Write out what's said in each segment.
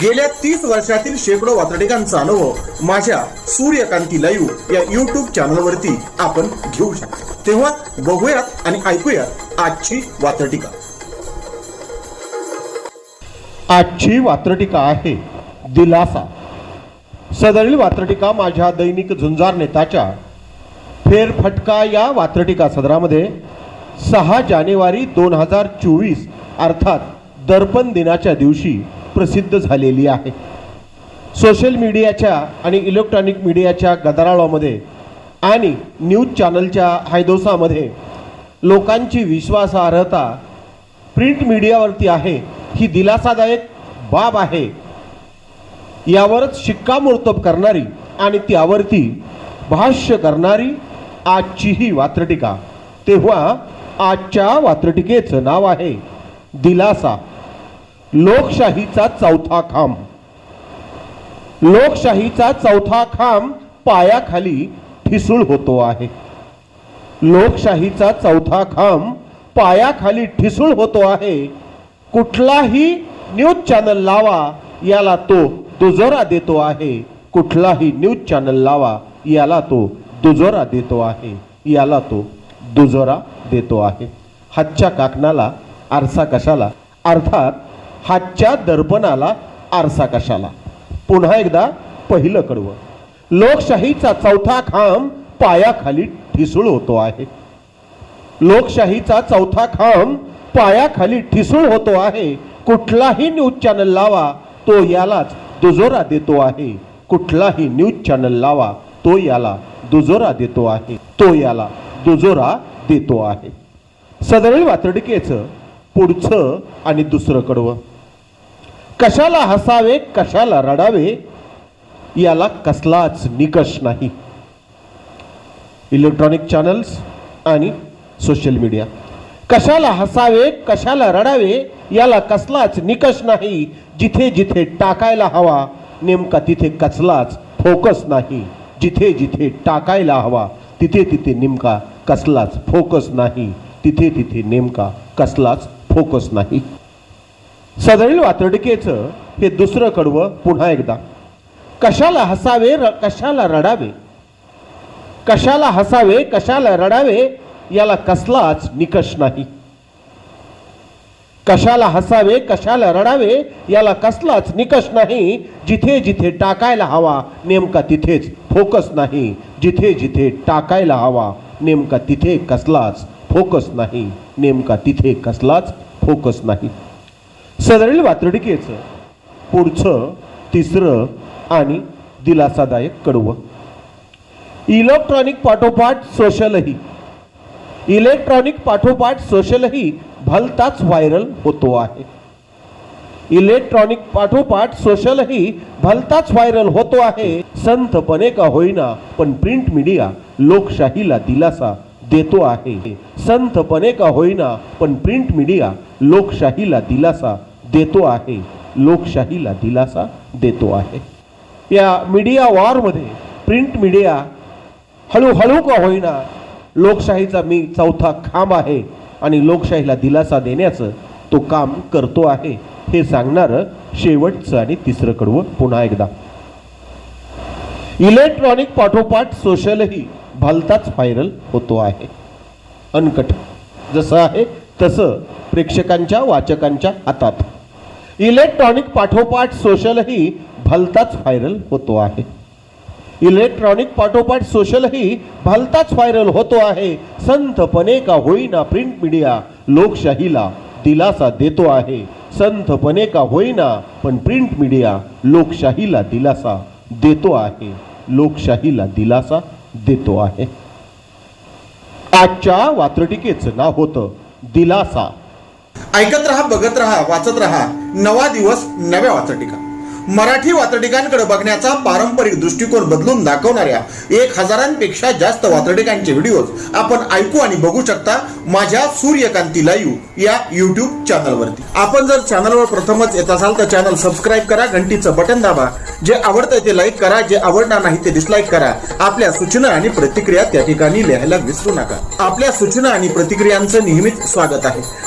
गेल्या तीस वर्षातील शेकडो वातडिकांचा अनुभव माझ्या सूर्यकांती लाईव्ह या युट्यूब चॅनलवरती आपण घेऊ शकतो. तेव्हा बघूयात आणि ऐकूयात आजची वातडिका आजची वात्रटिका आहे दिलासा. सदरील वात्रटिका माझ्या दैनिक झुंजार नेताच्या फेरफटका या वात्रटिका सदरामध्ये सहा जानेवारी दोन हजार चोवीस अर्थात दर्पण दिनाच्या दिवशी प्रसिद्ध झालेली आहे. सोशल मीडियाच्या आणि इलेक्ट्रॉनिक मीडियाच्या गदराळामध्ये आणि न्यूज चॅनलच्या हायदोसामध्ये लोकांची विश्वासार्हता प्रिंट मीडियावरती आहे ही दिलासादायक बाब आहे. यावरच शिक्कामोर्तब करणारी आणि त्यावरती भाष्य करणारी आजची ही वात्रटिका. तेव्हा आजच्या वात्रटिकेचं नाव आहे दिलासा. लोकशाहीचा चौथा खांब. लोकशाहीचा चौथा खांब पायाखाली ठिसूळ होतो आहे. लोकशाहीचा चौथा खांब पायाखाली ठिसूळ होतो आहे. कुठलाही न्यूज चॅनल लावा याला तो दुजोरा देतो आहे. कुठलाही न्यूज चॅनल लावा याला तो दुजोरा देतो आहे. याला तो दुजोरा देतो आहे. हातच्या काकणाला आरसा कशाला? अर्थात हातच्या दर्पणाला आरसा कशाला? पुन्हा एकदा पहिलं कडवं. लोकशाहीचा चौथा खांब पायाखाली ठिसूळ होतो आहे. लोकशाहीचा चौथा खांब पायाखाली ठिसूळ होतो आहे. कुठलाही न्यूज चॅनल लावा तो यालाच दुजोरा देतो आहे. कुठलाही न्यूज चॅनल लावा तो याला दुजोरा देतो आहे. तो याला दुजोरा देतो आहे. सदरील वातडिकेचं पुढचं आणि दुसरं कडवं. कशाला हसावे कशाला रडावे याला कसलाच निकष नाही. इलेक्ट्रॉनिक चॅनल्स आणि सोशल मीडिया. कशाला हसावे कशाला रडावे याला कसलाच निकष नाही. जिथे जिथे टाकायला हवा नेमका तिथे कसलाच फोकस नाही. जिथे जिथे टाकायला हवा तिथे तिथे नेमका कसलाच फोकस नाही. तिथे तिथे नेमका कसलाच फोकस नाही. सदरील वातडकेचं हे दुसरं कडवं पुन्हा एकदा. कशाला हसावे र कशाला रडावे? कशाला हसावे कशाला रडावे याला कसलाच निकष नाही. कशाला हसावे कशाला रडावे याला कसलाच निकष नाही. जिथे जिथे टाकायला हवा नेमका तिथेच फोकस नाही. जिथे जिथे टाकायला हवा नेमका तिथे कसलाच फोकस नाही. नेमका तिथे कसलाच फोकस नाही. सदरील वातडिकेचं पुढचं तिसरं आणि दिलासादायक कडवं. इलेक्ट्रॉनिक पाठोपाठ सोशलही. इलेक्ट्रॉनिक पाठोपाठ सोशलही भलताच व्हायरल होतो आहे. इलेक्ट्रॉनिक पाठोपाठ सोशलही भलताच व्हायरल होतो आहे. संथपणे का होईना पण प्रिंट मीडिया लोकशाहीला दिलासा देतो आहे. संथपणे का होईना पण प्रिंट मीडिया लोकशाहीला दिलासा देतो आहे. लोकशाहीला दिलासा देतो आहे. या मीडिया वॉरमध्ये प्रिंट मीडिया हळूहळू का होईना लोकशाहीचा मी चौथा खांब आहे आणि लोकशाहीला दिलासा देण्याचं तो काम करतो आहे. हे सांगणारं शेवटचं आणि तिसरं कडवं पुन्हा एकदा. इलेक्ट्रॉनिक पाठोपाठ सोशलही भलताच व्हायरल होतो आहे. अनकट जसं आहे तसं प्रेक्षकांच्या वाचकांच्या हातात. इलेक्ट्रॉनिक पाठोपाठ सोशलही भलताच व्हायरल होतो आहे. इलेक्ट्रॉनिक पाठोपाठ सोशलही भलताच व्हायरल होतो आहे. संथपणे का होईना प्रिंट मीडिया लोकशाहीला दिलासा देतो आहे. संथपणे का होईना पण प्रिंट मीडिया लोकशाहीला दिलासा देतो आहे. लोकशाहीला दिलासा देतो आहे. आजच्या वात्रटिकेचं नाव होतं दिलासा. ऐकत रहा बघत रहा वाचत रहा. नवा दिवस नव्या वाचटिका मराठी वात्रटिकांकडे बघण्याचा पारंपरिक दृष्टिकोन बदलून दाखवणाऱ्या एक हजारांपेक्षा जास्त वात्रटिकांचे व्हिडिओज आपण ऐकू आणि बघू शकता माझ्या सूर्यकांती लाईव्ह या युट्यूब चॅनलवरती आपण जर चॅनलवर प्रथमच येत असाल तर चॅनल सबस्क्राईब करा घंटीचं बटन दाबा. जे आवडतंय ते लाईक करा जे आवडणार नाही ते डिसलाईक करा. आपल्या सूचना आणि प्रतिक्रिया त्या ठिकाणी लिहायला विसरू नका. आपल्या सूचना आणि प्रतिक्रियांचं नेहमीच स्वागत आहे.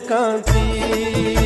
কাঁদি